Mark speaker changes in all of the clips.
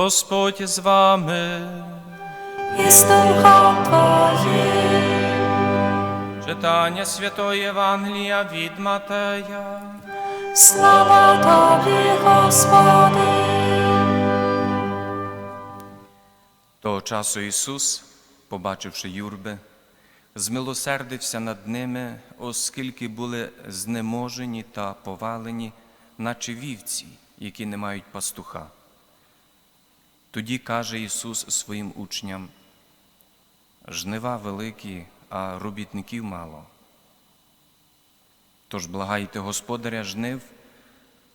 Speaker 1: Господь з вами.
Speaker 2: і з духом Твоїм.
Speaker 1: Читання Святої Євангелія від Матея.
Speaker 2: Слава Тобі, Господи.
Speaker 1: Того часу Ісус, побачивши юрби, змилосердився над ними, оскільки були знеможені та повалені, наче вівці, які не мають пастуха. Тоді каже Ісус своїм учням: жнива великі, а робітників мало. Тож благайте Господаря жнив,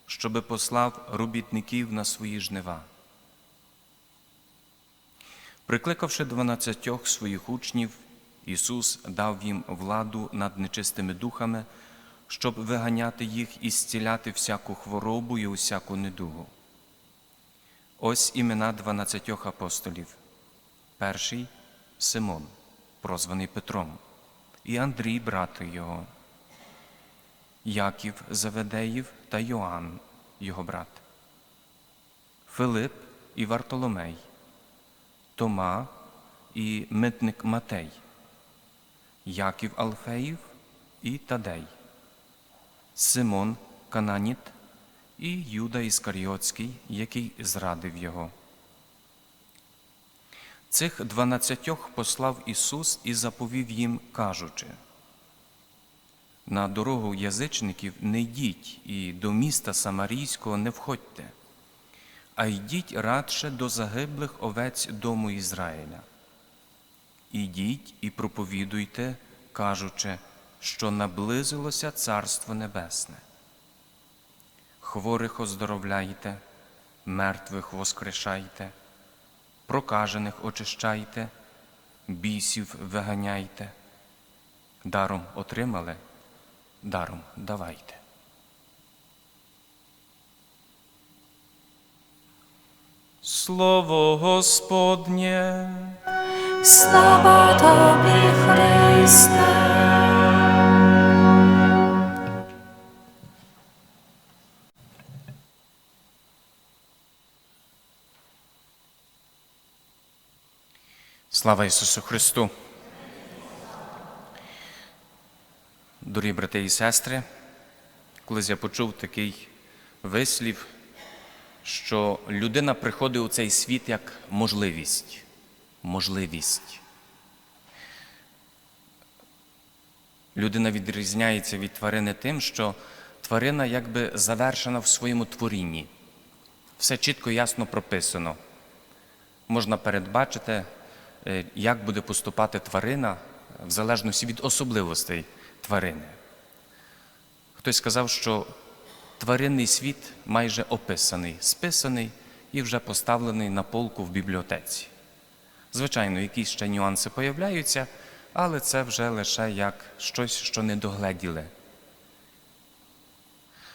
Speaker 1: щоби послав робітників на свої жнива. Прикликавши дванадцятьох своїх учнів, Ісус дав їм владу над нечистими духами, щоб виганяти їх і зціляти всяку хворобу і усяку недугу. Ось імена дванадцятьох апостолів. Перший Симон, прозваний Петром, і Андрій, брат його, Яків Заведеїв та Йоанн, його брат, Филип і Вартоломей. Тома і митник Матей, Яків Алфеїв і Тадей, Симон Кананіт і Юда Іскаріотський, який зрадив його. Цих дванадцятьох послав Ісус і заповів їм, кажучи, на дорогу язичників не йдіть і до міста Самарійського не входьте а йдіть радше до загиблих овець дому Ізраїля. Ідіть і проповідуйте, кажучи, що наблизилося Царство Небесне. Хворих оздоровляйте, мертвих воскрешайте, прокажених очищайте, бісів виганяйте, даром отримали, даром давайте. Слово Господнє,
Speaker 2: Слава Тобі, Христе.
Speaker 1: Слава Ісусу Христу. Дорогі брати і сестри, колись я почув такий вислів, що людина приходить у цей світ як можливість. Можливість. Людина відрізняється від тварини тим, що тварина якби завершена в своєму творінні. Все чітко і ясно прописано. Можна передбачити, як буде поступати тварина в залежності від особливостей тварини. Хтось сказав, що тваринний світ майже описаний, списаний і вже поставлений на полку в бібліотеці. Звичайно, якісь ще нюанси появляються, але це вже лише як щось, що не догледіли.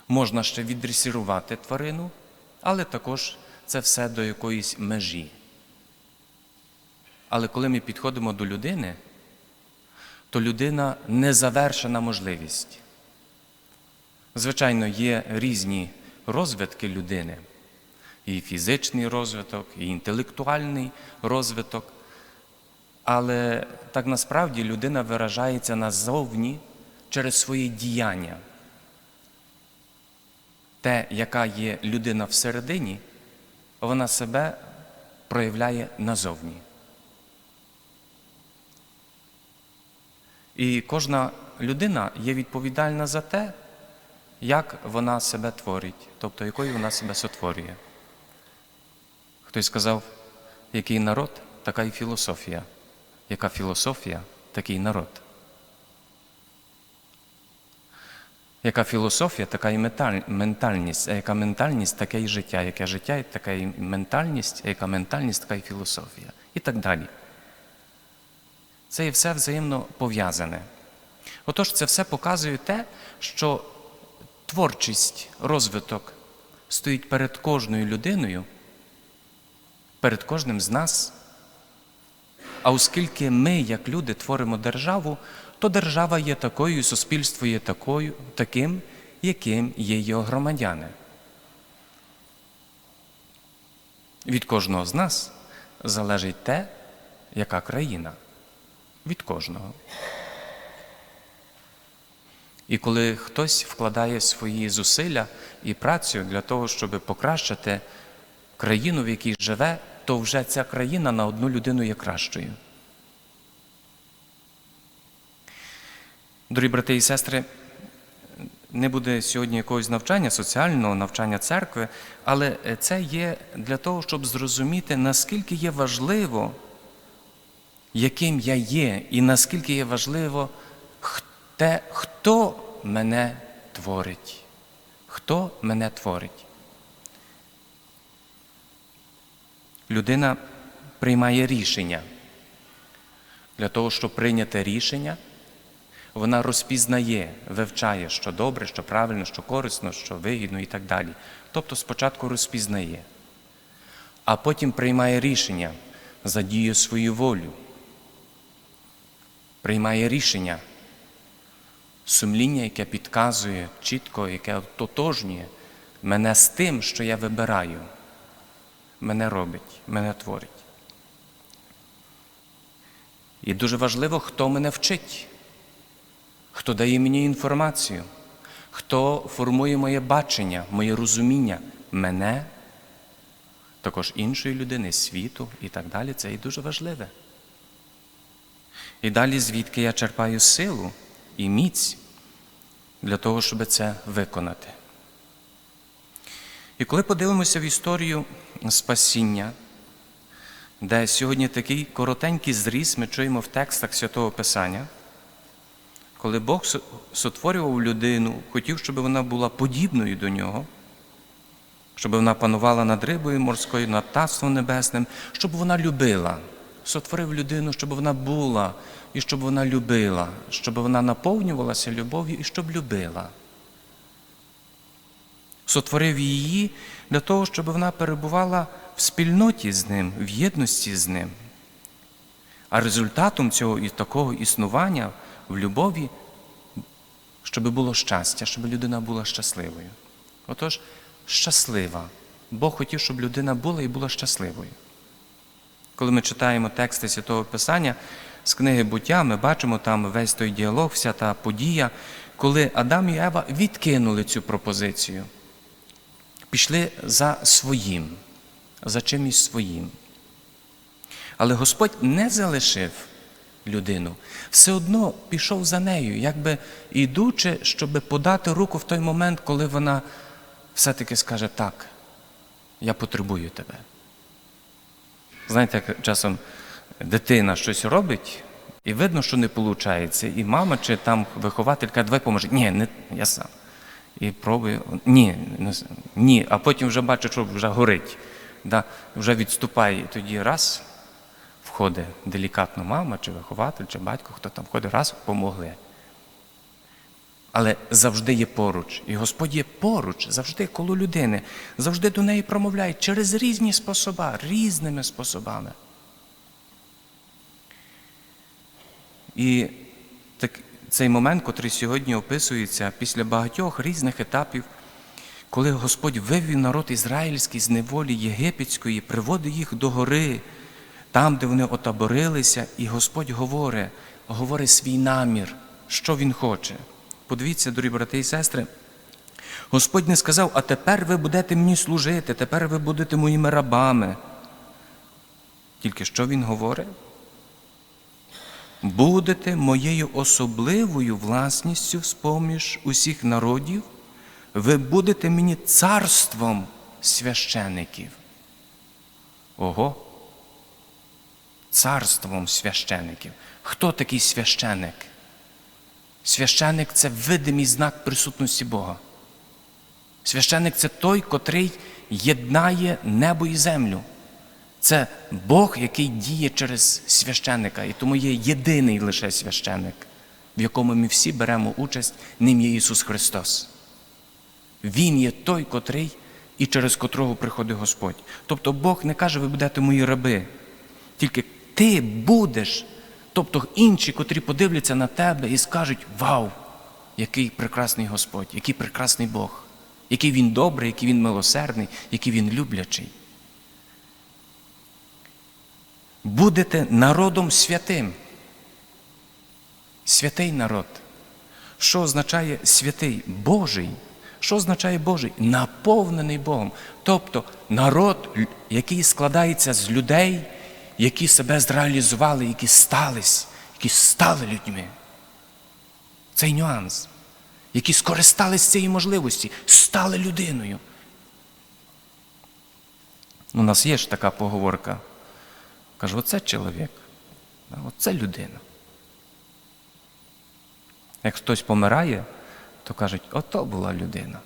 Speaker 1: Можна ще віддресірувати тварину, але також це все до якоїсь межі. Але коли ми підходимо до людини, то людина незавершена можливість. Звичайно, є різні розвитки людини, і фізичний розвиток, і інтелектуальний розвиток. Але так насправді людина виражається назовні через свої діяння. Те, яка є людина всередині, вона себе проявляє назовні. І кожна людина є відповідальна за те, як вона себе творить, тобто якою вона себе сотворює. Хтось сказав, який народ, така й філософія. Яка філософія, такий народ. Яка філософія, така і ментальність, а яка ментальність, таке і життя, яке життя, така і ментальність, а яка ментальність, така і філософія. І так далі. Це є все взаємно пов'язане. Отож, це все показує те, що творчість, розвиток стоїть перед кожною людиною, перед кожним з нас. А оскільки ми, як люди, творимо державу, то держава є такою, і суспільство є такою, таким, яким є його громадяни. Від кожного з нас залежить те, яка країна. Від кожного. І коли хтось вкладає свої зусилля і працю для того, щоб покращити країну, в якій живе, то вже ця країна на одну людину є кращою. Дорогі брати і сестри, не буде сьогодні якогось навчання, соціального навчання церкви, але це є для того, щоб зрозуміти, наскільки є важливо, яким я є, і наскільки є важливо те, хто мене творить. Хто мене творить. Людина приймає рішення. Для того, щоб прийняти рішення, вона розпізнає, вивчає, що добре, що правильно, що корисно, що вигідно і так далі. Тобто спочатку розпізнає, а потім приймає рішення, задіє свою волю, приймає рішення, сумління, яке підказує чітко, яке тотожнює мене з тим, що я вибираю, мене робить, мене творить. І дуже важливо, хто мене вчить хто дає мені інформацію, хто формує моє бачення, моє розуміння мене, також іншої людини, світу і так далі. Це і дуже важливе. І далі, звідки я черпаю силу і міць для того, щоб це виконати. І коли подивимося в історію спасіння, де сьогодні такий коротенький зріз ми чуємо в текстах Святого Писання, коли Бог сотворював людину, хотів, щоб вона була подібною до нього, щоб вона панувала над рибою морською, над птаством небесним, щоб вона любила. Сотворив людину, щоб вона була і щоб вона любила, щоб вона наповнювалася любов'ю і щоб любила. Сотворив її для того, щоб вона перебувала в спільноті з ним, в єдності з ним. А результатом цього і такого існування в любові, щоб було щастя, щоб людина була щасливою. Отож, щаслива. Бог хотів, щоб людина була і була щасливою. Коли ми читаємо тексти Святого Писання з книги буття, ми бачимо там весь той діалог, вся та подія, коли Адам і Ева відкинули цю пропозицію, пішли за своїм, за чимось своїм. Але Господь не залишив людину, все одно пішов за нею, якби ідучи, щоб подати руку в той момент, коли вона все-таки скаже так, я потребую тебе. Знаєте, як часом дитина щось робить, і видно, що не виходить, і мама чи там вихователька, давай поможе. Ні, не, я сам. І пробую, ні, ні, а потім вже бачу, що вже горить. Да, вже відступає, і тоді раз входить делікатно мама, чи вихователь, чи батько, хто там входить, раз помогли. Але завжди є поруч. І Господь є поруч, завжди коло людини, завжди до неї промовляє через різні способи, різними способами. І так, цей момент, котрий сьогодні описується після багатьох різних етапів, коли Господь вивів народ ізраїльський з неволі єгипетської, приводив їх до гори, там, де вони отаборилися, і Господь говорить, говорить свій намір, що Він хоче. Подивіться, дорогі брати і сестри, Господь не сказав, а тепер ви будете мені служити, тепер ви будете моїми рабами. Тільки що Він говорить? Будете моєю особливою власністю з-поміж усіх народів, ви будете мені царством священиків. Ого! Царством священиків. Хто такий священик? Священик це видимий знак присутності Бога. Священик це той, котрий єднає небо і землю. Це Бог, який діє через священника, і тому є єдиний лише священик, в якому ми всі беремо участь, ним є Ісус Христос. Він є той, котрий і через котрого приходить Господь. Тобто Бог не каже, ви будете мої раби, тільки ти будеш, тобто інші, котрі подивляться на тебе і скажуть: Вау, який прекрасний Господь, який прекрасний Бог, який Він добрий, який Він милосердний, який Він люблячий. будете народом святим. Святий народ. Що означає святий Божий? Що означає Божий? Наповнений Богом. Тобто народ, який складається з людей, які себе зреалізували, які стались, які стали людьми. Цей нюанс, які скористались цієї можливості, стали людиною. У нас є ж така поговорка. Кажу, оце чоловік, оце людина. Як хтось помирає, то кажуть, ото була людина.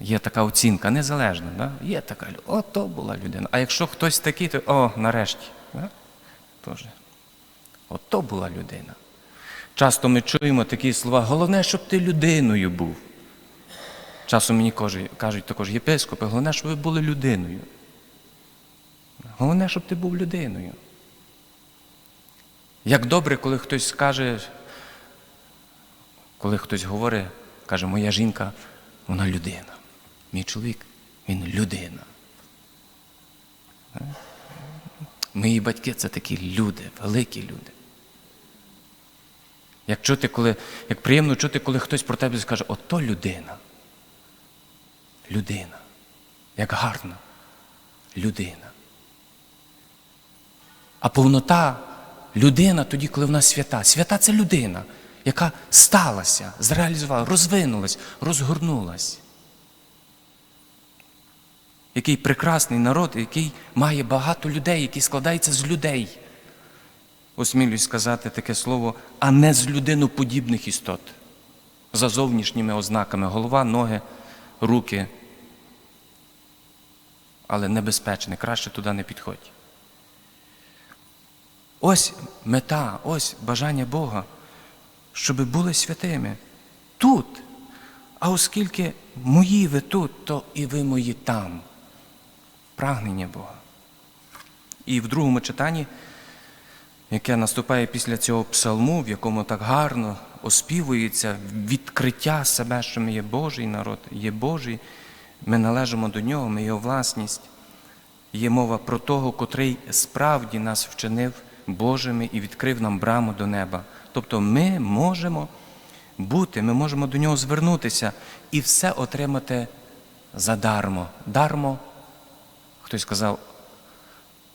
Speaker 1: Є така оцінка, незалежна, да? є така ото була людина. А якщо хтось такий, то о, нарешті. Да? Тоже. Ото була людина. Часто ми чуємо такі слова, головне, щоб ти людиною був. Часом мені кажуть також єпископи, головне, щоб ви були людиною. Головне, щоб ти був людиною. Як добре, коли хтось скаже, коли хтось говорить, каже, моя жінка, вона людина. Мій чоловік, він людина. Мої батьки це такі люди, великі люди. Як чути, коли, як приємно чути, коли хтось про тебе скаже, ото людина. Людина. Як гарно. Людина. А повнота людина тоді, коли вона свята. Свята це людина, яка сталася, зреалізувала, розвинулась, розгорнулась. Який прекрасний народ, який має багато людей, який складається з людей. Осмілюсь сказати таке слово, а не з людиноподібних істот. За зовнішніми ознаками голова, ноги, руки. Але небезпечне, краще туди не підходь. Ось мета, ось бажання Бога, щоб були святими тут. А оскільки мої ви тут, то і ви мої там. Прагнення Бога. І в другому читанні, яке наступає після цього псалму, в якому так гарно оспівується відкриття себе, що ми є Божий народ, є Божий, ми належимо до нього, ми його власність. Є мова про того, котрий справді нас вчинив Божими і відкрив нам браму до неба. Тобто ми можемо бути, ми можемо до нього звернутися і все отримати задармо. Дармо, хтось сказав,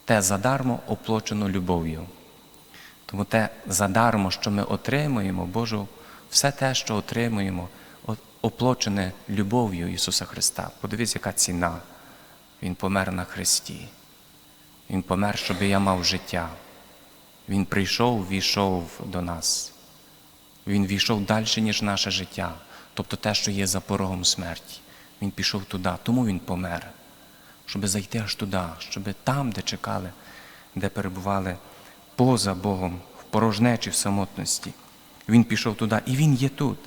Speaker 1: те задармо оплачено любов'ю. Тому те задармо, що ми отримуємо, Божу, все те, що отримуємо, о- оплачене любов'ю Ісуса Христа. Подивіться, яка ціна. Він помер на Христі. Він помер, щоб я мав життя. Він прийшов, війшов до нас. Він війшов далі, ніж наше життя, тобто те, що є за порогом смерті. Він пішов туди, тому він помер, щоб зайти аж туди, щоб там, де чекали, де перебували поза Богом, в порожнечі, в самотності. Він пішов туди, і Він є тут.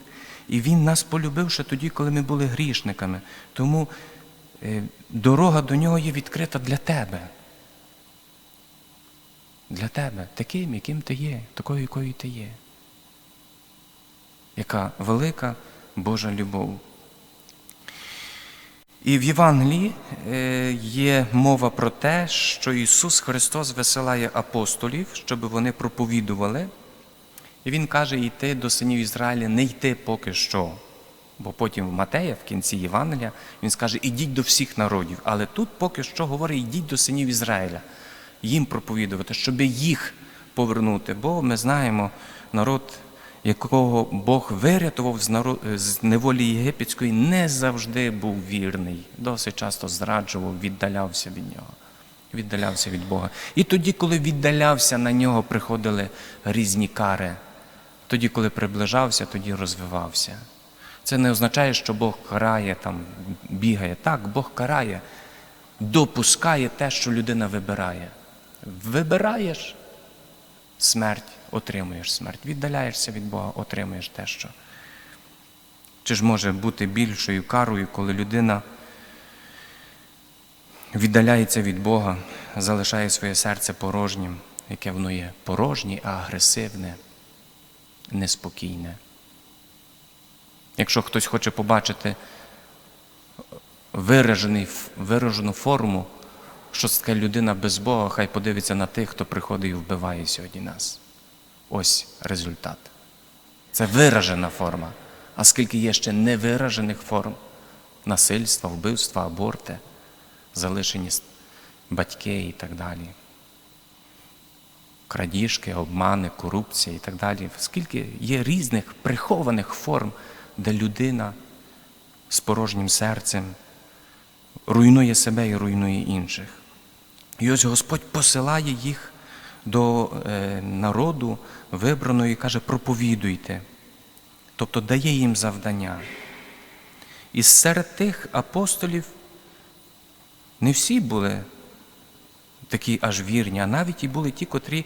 Speaker 1: І Він нас полюбив ще тоді, коли ми були грішниками. Тому е, дорога до нього є відкрита для тебе. Для тебе, таким, яким ти є, такою, якою ти є. Яка велика Божа любов. І в Євангелії е, є мова про те, що Ісус Христос висилає апостолів, щоб вони проповідували. І Він каже йти до синів Ізраїля, не йти поки що. Бо потім в Матея, в кінці Євангелія, він скаже, ідіть до всіх народів. Але тут поки що говорить, йдіть до синів Ізраїля, їм проповідувати, щоб їх повернути. Бо ми знаємо народ, якого Бог вирятував з, неволі єгипетської, не завжди був вірний, досить часто зраджував, віддалявся від нього. Віддалявся від Бога. І тоді, коли віддалявся, на нього приходили різні кари. Тоді, коли приближався, тоді розвивався. Це не означає, що Бог карає, там, бігає. Так, Бог карає, допускає те, що людина вибирає. Вибираєш смерть, отримуєш смерть. Віддаляєшся від Бога, отримуєш те, що. Чи ж може бути більшою карою, коли людина віддаляється від Бога, залишає своє серце порожнім, яке воно є порожнє, а агресивне, неспокійне. Якщо хтось хоче побачити виражену форму, що це людина без Бога, хай подивиться на тих, хто приходить і вбиває сьогодні нас. Ось результат. Це виражена форма. А скільки є ще невиражених форм насильства, вбивства, аборти, залишені батьки і так далі. Крадіжки, обмани, корупція і так далі. Скільки є різних прихованих форм, де людина з порожнім серцем руйнує себе і руйнує інших. І ось Господь посилає їх до е, народу вибраного і каже, проповідуйте. Тобто дає їм завдання. І серед тих апостолів не всі були такі аж вірні, а навіть і були ті, котрі,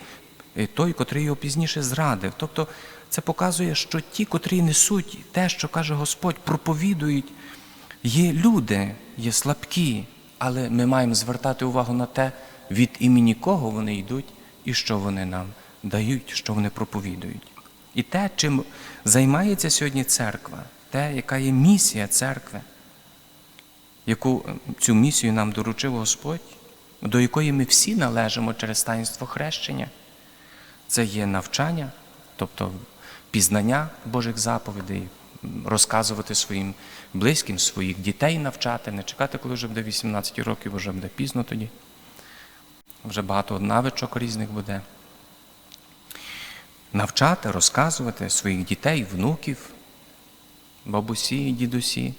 Speaker 1: е, той, котрий його пізніше зрадив. Тобто це показує, що ті, котрі несуть те, що каже Господь, проповідують, є люди, є слабкі, але ми маємо звертати увагу на те, від імені кого вони йдуть і що вони нам дають, що вони проповідують. І те, чим займається сьогодні церква, те, яка є місія церкви, яку е, цю місію нам доручив Господь, до якої ми всі належимо через таїнство хрещення, це є навчання, тобто пізнання Божих заповідей, розказувати своїм близьким, своїх дітей навчати, не чекати, коли вже буде 18 років, вже буде пізно тоді. Вже багато навичок різних буде. Навчати, розказувати своїх дітей, внуків, бабусі, дідусі.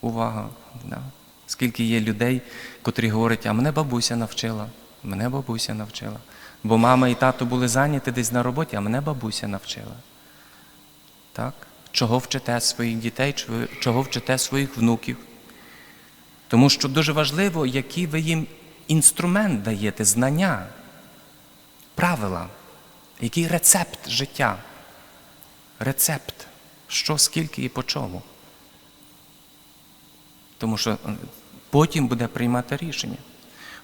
Speaker 1: Увага. Да. Скільки є людей, котрі говорять, а мене бабуся навчила, мене бабуся навчила. Бо мама і тато були зайняті десь на роботі, а мене бабуся навчила. Так? Чого вчите своїх дітей, чого- вчите своїх внуків? Тому що дуже важливо, який ви їм інструмент даєте, знання, правила, який рецепт життя. Рецепт, що, скільки і по чому. Тому що е, потім буде приймати рішення.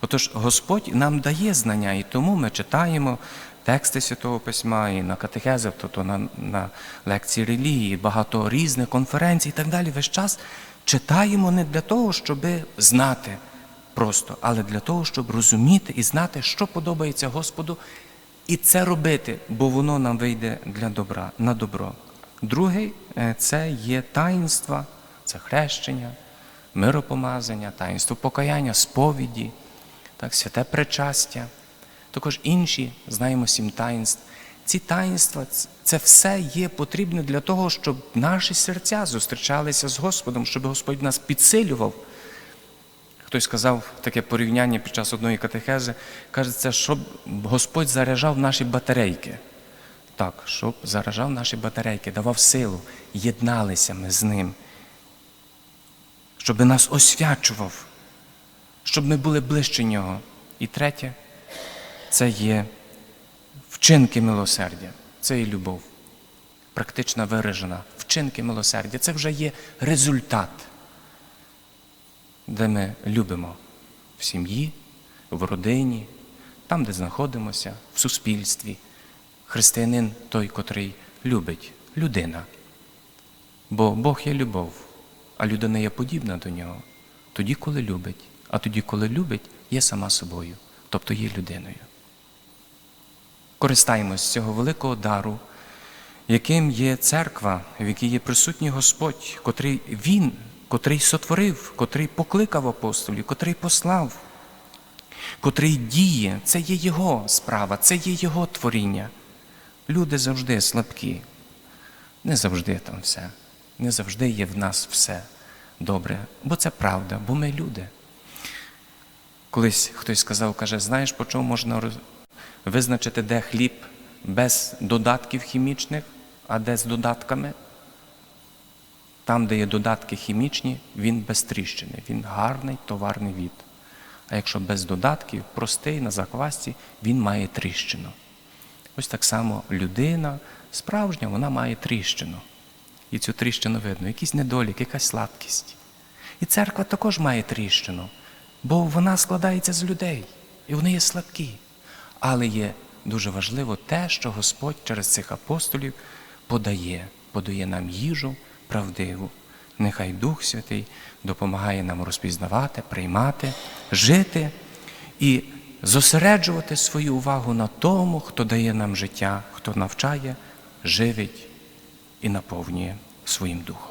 Speaker 1: Отож, Господь нам дає знання, і тому ми читаємо тексти Святого Письма і на катехезах, тобто на, на лекції релігії, багато різних конференцій і так далі. Весь час читаємо не для того, щоб знати просто, але для того, щоб розуміти і знати, що подобається Господу, і це робити, бо воно нам вийде для добра, на добро. Другий е, це є таїнства, це хрещення, миропомазання, таїнство покаяння, сповіді, так, святе причастя, також інші, знаємо сім таїнств. Ці таїнства це все є потрібне для того, щоб наші серця зустрічалися з Господом, щоб Господь нас підсилював. Хтось сказав таке порівняння під час одної катехези, каже, це щоб Господь заряджав наші батарейки. Так, щоб заражав наші батарейки, давав силу, єдналися ми з ним, щоб нас освячував, щоб ми були ближче нього. І третє, це є вчинки милосердя, це є любов, практично виражена. Вчинки милосердя це вже є результат, де ми любимо в сім'ї, в родині, там, де знаходимося, в суспільстві. Християнин той, котрий любить людина. Бо Бог є любов, а людина є подібна до нього. Тоді, коли любить, а тоді, коли любить, є сама собою, тобто є людиною. Користаємось цього великого дару, яким є церква, в якій є присутній Господь, котрий Він, котрий сотворив, котрий покликав апостолів, котрий послав, котрий діє, це є Його справа, це є Його творіння. Люди завжди слабкі. Не завжди там все. Не завжди є в нас все добре. Бо це правда, бо ми люди. Колись хтось сказав, каже, знаєш, по чому можна визначити, де хліб без додатків хімічних, а де з додатками? Там, де є додатки хімічні, він без тріщини, він гарний товарний від. А якщо без додатків, простий на заквасці, він має тріщину. Ось так само людина справжня, вона має тріщину. І цю тріщину видно, якийсь недолік, якась слабкість. І церква також має тріщину, бо вона складається з людей, і вони є слабкі. Але є дуже важливо те, що Господь через цих апостолів подає, подає нам їжу правдиву. Нехай Дух Святий допомагає нам розпізнавати, приймати, жити і зосереджувати свою увагу на тому, хто дає нам життя, хто навчає, живить і наповнює своїм духом.